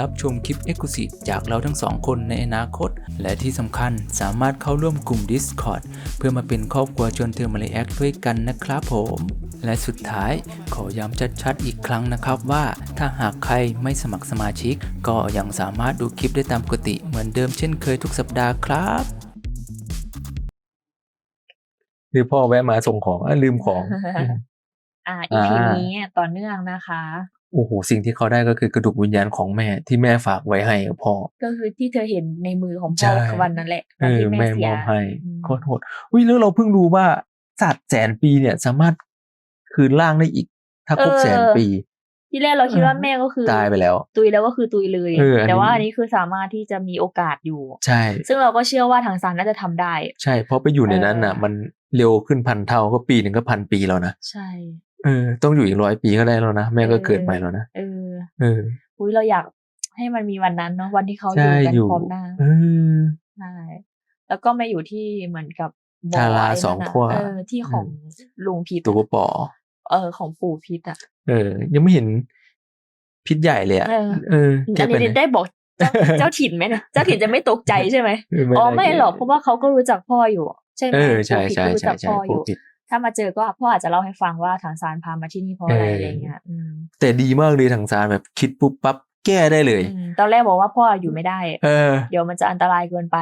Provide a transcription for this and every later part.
รับชมคลิป e x c l u s i v e จากเราทั้งสองคนในอนาคต และที่สำคัญสามารถเข้าร่วมกลุ่ม Discord เพื่อมาเป็นครอบครัวชวนเธอมาเลแอคด้วยกันนะครับผม และสุดท้ายขอย้ำชัดๆอีกครั้งนะครับว่า ถ้าหากใครไม่สมัครสมาชิก ก็ยังสามารถดูคลิปได้ตามปกติเหมือนเดิมเช่นเคยทุกสัปดาห์ครับคือพ่อแวะมาส่งของอะลืมของ อ่าอีพีอ่านี้ต่อเนื่องนะคะ โอ้โห สิ่งที่เขาได้ก็คือกระดูกวิญญาณของแม่ที่แม่ฝากไว้ให้กับพ่อ ก็คือที่เธอเห็นในมือของใช่พ่อวันนั้นแหละเอวันอที่แม่แม่เสีมยอบให้อืมโคตรโหดอุ้ยแล้วเราเพิ่งรู้ว่าสัตว์แสนปีเนี่ยสามารถคืนร่างได้อีก ถ้าครบแสนปี ที่แรกเราคิดว่าแม่ก็คือตายไปแล้ว ตุยแล้วก็คือตุยเลยเอออันนี้แต่ว่าอันนี้คือสามารถที่จะมีโอกาสอยู่ ใช่ ซึ่งเราก็เชื่อว่าทางซานน่าจะทำได้ ใช่ เพราะไปอยู่ในนั้นน่ะเออมันเร็วขึ้นพันเท่าก็ปีหนึ่งก็พันปีแล้วนะ ใช่ เออ ต้องอยู่อีกร้อยปีก็ได้แล้วนะ แม่ก็เออเกิดใหม่แล้วนะ เออ เออ อุ้ยเราอยากให้มันมีวันนั้นเนาะวันที่เขาอใช่ยู่กันอยู่พร้อมหน้าเออใช่แล้วก็มาอยู่ที่เหมือนกับบ่ทาราไนั่นสองน่ะขั้วเออที่ของลุงพิษตัวปอเออ ของปู่พิษอะ เออ ยังไม่เห็นพิษใหญ่เลยอะ เออเอออันแกไปนี้ไหนได้บอกเจ้าเจ้าถิ่นไหมเนี่ยเจ้าถิ่นจะไม่ตกใจใช่ไหมเอออ๋อด้ไม่หรอกเพราะว่าเขาก็รู้จักพ่ออยู่ ใช่ไหมเออใช่ปู่พิษใช่ก็รู้ใช่จักใช่พ่ออผู้ยู่ผิด ถ้ามาเจอก็พ่ออาจจะเล่าให้ฟังว่าทางซานพามาที่นี่เพราะอะไรเออออะไรเงี้ยอืมแต่ดีมากเลยทางซานแบบคิดปุ๊บปั๊บแก้ได้เลยอืมตอนแรกบอกว่าพ่ออยู่ไม่ได้เออเดี๋ยวมันจะอันตรายเกินไป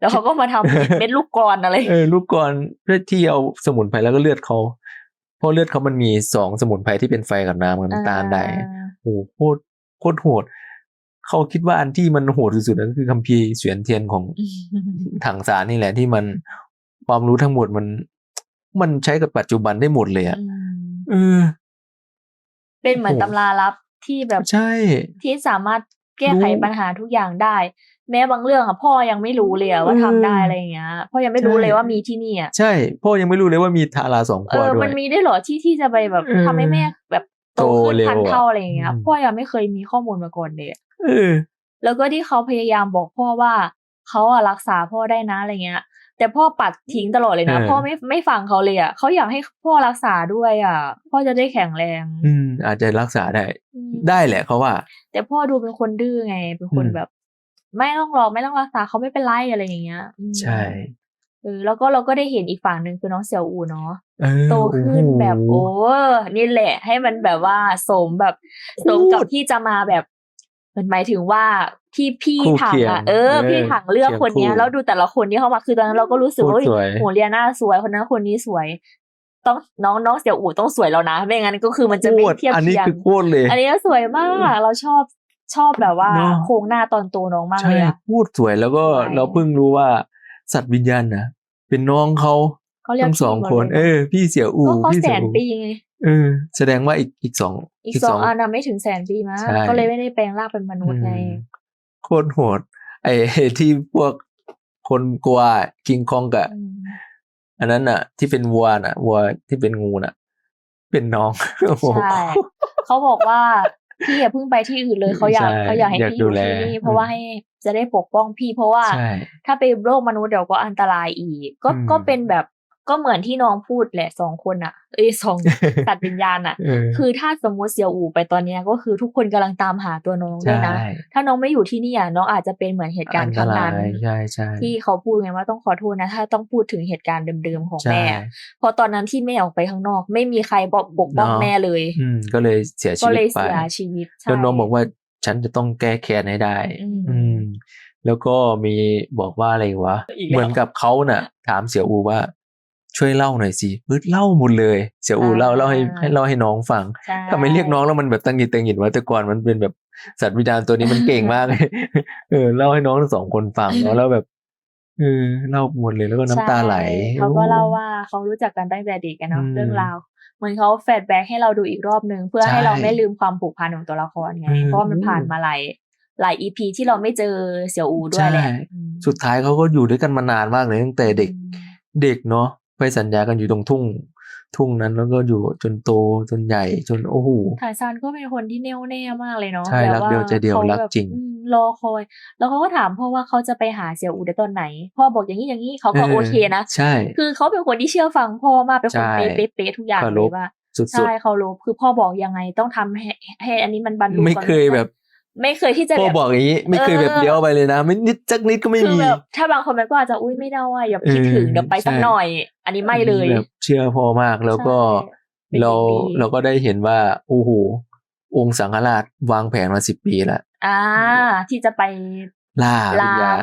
แล้วเขาก็มาทำเป็นลูกกรอนอะไรเออลูกกรอนเลือดที่เอาสมุนไพรแล้วก็เลือดเขาเพราะเลือดเขามันมีสองสมุนไพรที่เป็นไฟกับน้ำกับน้ำตาลได้อ่าโอ้โหโคตรโคตรโหดเขาคิดว่าอันที่มันโหดที่สุดก็คือคัมภีร์เสียนเทียนของถังสารนี่แหละที่มันความรู้ทั้งหมดมัน มันใช้กับปัจจุบันได้หมดเลยอะอืมเออ เป็นเหมือนโอ้โหตำราลับที่แบบใช่ ที่สามารถแก้ไขรู้ปัญหาทุกอย่างได้ แม้บางเรื่องอะพ่อยังไม่รู้เลยอะว่าเออทำได้อะไรอย่างเงี้ยพ่อยังไม่รู้ใช่เลยว่ามีที่นี่อะใช่ พ่อยังไม่รู้เลยว่ามีทาราสองเอขั้วอด้วมัยนมีได้เหรอที่ที่จะไปแบบเออทำให้แม่แบบโตโตขึ้นเร็วพันอะเท่าอะไรอย่างเงี้ยอืมพ่อยังไม่เคยมีข้อมูลมาก่อนเลยอะเออแล้วก็ที่เขาพยายามบอกพ่อว่าเขาอะรักษาพ่อได้นะอะไรเงี้ย แต่พ่อปัดทิ้งตลอดเลยนะเออพ่อไม่ไม่ฟังเขาเลยอะเขาอยากให้พ่อรักษาด้วยอะพ่อจะได้แข็งแรง อืม อาจจะรักษาได้อืมได้แหละเขาว่า แต่พ่อดูเป็นคนดื้อไง เป็นคนอืมแบบ ไม่ต้องรอไม่ต้องรักษาเขาไม่เป็นไรอะไรอย่างเงี้ยอืมใช่เออแล้วก็เราก็ได้เห็นอีกฝั่งหนึ่งคือน้องเสี่ยวอูเนาะเออโตขึ้นโอ้โหแบบโอ้นี่แหละ ให้มันแบบว่าสมแบบสมกับพูดที่จะมาแบบ มันหมายถึงว่าที่พี่คู่ถังเคียงอะเออเออ พี่ถังเลือกเคียงคนเนี้ยคู่แล้วดูแต่ละคนที่เข้ามาคือตอนนั้นเราก็รู้สึกว่าโคตรสวยโหเรียน่าสวยคนนั้นคนนี้สวย ต้องน้องน้องเสี่ยวอูต้องสวยแล้วนะไม่งั้นก็คือมันจะไม่โคตรเทียบอันนี้เทียงคือโคตรเลย อันนี้ก็สวยมากเราชอบชอบแบบว่าเนอะโครงหน้าตอนโตน้องมากใช่เลยอะพูดสวยแล้วก็ใช่เราเพิ่งรู้ว่าสัตว์วิญญาณนะเป็นน้องเขา เขาเรียกทั้งสองพี่หมดคนเลยเออ พี่เสี่ยวอูก็เขาพี่แสเสี่ยวนอูปีไงเออแสดงว่าอีกอีกสองอีกสองอันนะไม่ถึงแสนปีมั้งใช่ก็เลยไม่ได้แปลงร่างเป็นมนุษย์ไงอืมโคตรโหด ไอ้ที่พวกคนกลัวคิงคองกับอืมอันนั้นน่ะ ที่เป็นวัวน่ะวัวที่เป็นงูน่ะ เป็นน้องโอ้โหใช่เขาบอกว่าพี่อย่าเพิ่งไปที่อื่นเลยเขาอยากใช่เขาอยากให้อยากพี่อยู่ดูแลที่นี่เพราะว่าอืมให้จะได้ปกป้องพี่เพราะว่าใช่ถ้าไปโลกมนุษย์เดี๋ยวก็อันตรายอีก ก็อืมก็เป็นแบบ ก็เหมือนที่น้องพูดแหละสองคนอะเอ้ยสองสัตว์วิญญาณอะเออคือถ้าสมมติเซียวอูไปตอนเนี้ยก็คือทุกคนกำลังตามหาตัวน้องด้วยนะใช่ถ้าน้องไม่อยู่ที่นี่อะน้องอาจจะเป็นเหมือนเหตุการณ์ครั้งนั้นอัตรายใช่ใช่ที่เขาพูดไงว่าต้องขอโทษนะ ถ้าต้องพูดถึงเหตุการณ์เดิมๆของใช่แม่อะเพราะตอนนั้นที่แม่ออกไปข้างนอก ไม่มีใครบอกปกป้องเนาะแม่เลยอืมก็เลยเสียชีก็วิตเลยไปเสียชีวิตใช่แล้วน้องบอกว่าฉันจะต้องแก้แค้นให้ได้ อืมอืมแล้วก็มีบอกว่าอะไรวะอีกแล้วเหมือนกับเขาน่ะ ถามเสี่ยวอูว่า ช่วยเล่าหน่อยสิปึ๊ดเล่าหมดเลย เสี่ยวอูเล่าเล่าให้ให้เล่าให้น้องฟังใช่ทำไมเรียกน้องแล้วมันแบบตั้งหงิดตั้งหงิดวะแต่ก่อนมันเป็นแบบสัตว์วิญญาณตัวนี้มันเก่งมากเออเล่าให้น้องทั้งสองคนฟังเนาะแล้วแบบเออเล่าหมดเลยแล้วก็น้ำตาไหลใช่เขาก็เล่าว่าเขารู้จักกันตั้งแต่เด็กกันเนาะอืมเรื่องราวเหมือนเขาแฟลชแบ็กให้เราดูอีกรอบนึง เพื่อใช่ให้เราไม่ลืมความผูกพันของตัวละครไงอืมเพราะว่ามันผ่านมาหลายหลายอีพีที่เราไม่เจอเสี่ยวอูด้วยแหละใช่อืมสุดท้ายเขาก็อยู่ด้วยกันมานานมากเลยตั้งแต่เด็กเด็กเนาะ ไปสัญญากันอยู่ตรงทุ่ง ทุ่งนั้นแล้วก็อยู่จนโตจนใหญ่จนโอ้โหทางซานก็เป็นคนที่แน่วแน่มากเลยเนาะใช่แบบรักเดียวใจเดียวขารักแบบจริงอืมรอคอย แล้วเขาก็ถามพ่อว่าเขาจะไปหาเสี่ยวอูได้ตอนไหน พ่อบอกอย่างนี้อย่างนี้เขาก็โอเคนะใช่คือเขาเป็นคนที่เชื่อฟังพ่อมากเป็นคนใช่เป๊ะๆเป๊ะๆทุกอย่างเคารเลพยว่าสุดใช่เขารู้คือพ่อบอกยังไงต้องทำให้ให้อันนี้มันบรรลุๆไม่ก่อนเคยแบบ ไม่เคยที่จะพ่อแบบบอกอย่างนี้ไม่เคยแบบเออเลี้ยวไปเลยนะไม่นิดจักนิดก็ไม่คือมีแบบถ้าบางคนมันก็อาจจะอุ้ยไม่ได้ว่าอย่าคิดเออถึงเดี๋ยวไปสักใช่หน่อย อันนี้ไม่เลยแบบเชื่อพ่อมากแล้วก็ใช่เป็นเราเด็กดีเราก็ได้เห็นว่าโอ้โหองค์สังฆราชวางแผนมาสิบปีแล้วอ่า ที่จะไปล่าวิล้าญญาณง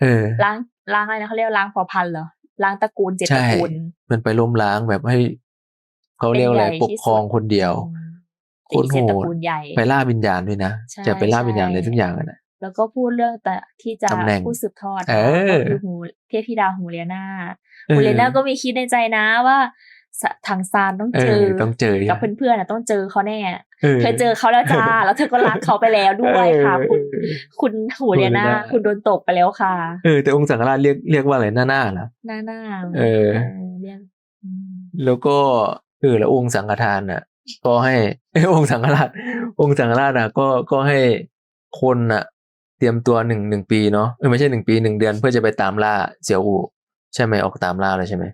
เออล้างล้างอะไรนะเขาเรียกว่าล้างเผ่าพันธุ์เหรอล้างตระกูลเจ็ดใช่ตระกูลมันไปล้มล้างแบบให้เขาเรียกอะไรเป็นใหญ่ปกครองที่สุดคนเดียวอืมโค ตรโหเจ็ดตระดกูลใหญ่ ไปล่าวิญญาณด้วยนะใช่จะไปล่าวิญญาณใช่อะไรทุกอย่างอะนะแล้วก็พูดเรื่องแต่ที่จะตำแหน่งผู้สืบทอดเออก็คือหูเทพธิดาหูเลียนาเออหูเลียนาก็มีคิดในใจนะว่าสะทางซานต้องเอเจออต้องเจอกับเพื่อนๆน่ะต้องเจอเขาแน่เออเธอเจอเขาแล้วจ้าแล้วเธอก็รักเขาไปแล้วด้วยค่ะเอคุณอคุณหูเลียนาหูเลียนาคุณโดนตกไปแล้วค่ะ เออแต่องค์สังฆราชเรียกเรียกว่าอะไรหน้าหน้าเหรอหน้าหน้าเออเรียกอืมแล้วก็เออแล้วองค์สังฆทานน่ะ ก็ให้เออองค์สังฆราช องค์สังฆราชน่ะก็ก็ให้คนน่ะ เตรียมตัวหนึ่งหนึ่งปีเนาะเออไม่ใช่หนึ่งปีหนึ่งเดือนเพื่อจะไปตามล่าเสี่ยวอูใช่ไหมออกตามล่าเลยใช่ไหม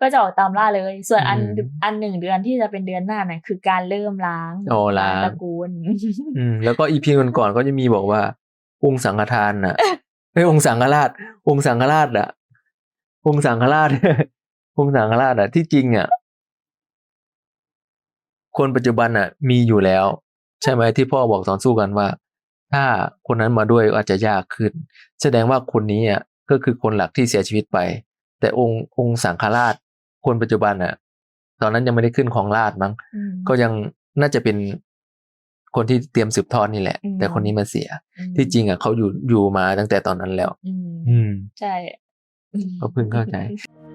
ก็จะออกตามล่าเลย ส่วนอันอืมอันหนึ่งเดือนที่จะเป็นเดือนหน้าน่ะคือการเริ่มล้างอ๋อล้างตระกูลอืมแล้วก็อีพีก่อนๆก็จะมีบอกว่า องค์สังฆทานน่ะเอ้ยองค์สังฆราช องค์สังฆราชอะองค์สังฆราชองค์สังฆราชอะที่จริงอะ คนปัจจุบันอะ มีอยู่แล้ว ใช่ไหมที่พ่อบอกตอนสู้กันว่า ถ้าคนนั้นมาด้วยอาจจะยากขึ้น แสดงว่าคนนี้อะก็คือคนหลักที่เสียชีวิตไป แต่องค์องค์สังฆราช คนปัจจุบันอะ ตอนนั้นยังไม่ได้ขึ้นของราชมั้งอืมก็ยังน่าจะเป็นคนที่เตรียมสืบทอดนี่แหละอืมแต่คนนี้มาเสียอืมที่จริงอะเขาอยู่อยู่มาตั้งแต่ตอนนั้นแล้ว อืมอืมใช่ก็เพิ่งเข้าใจอ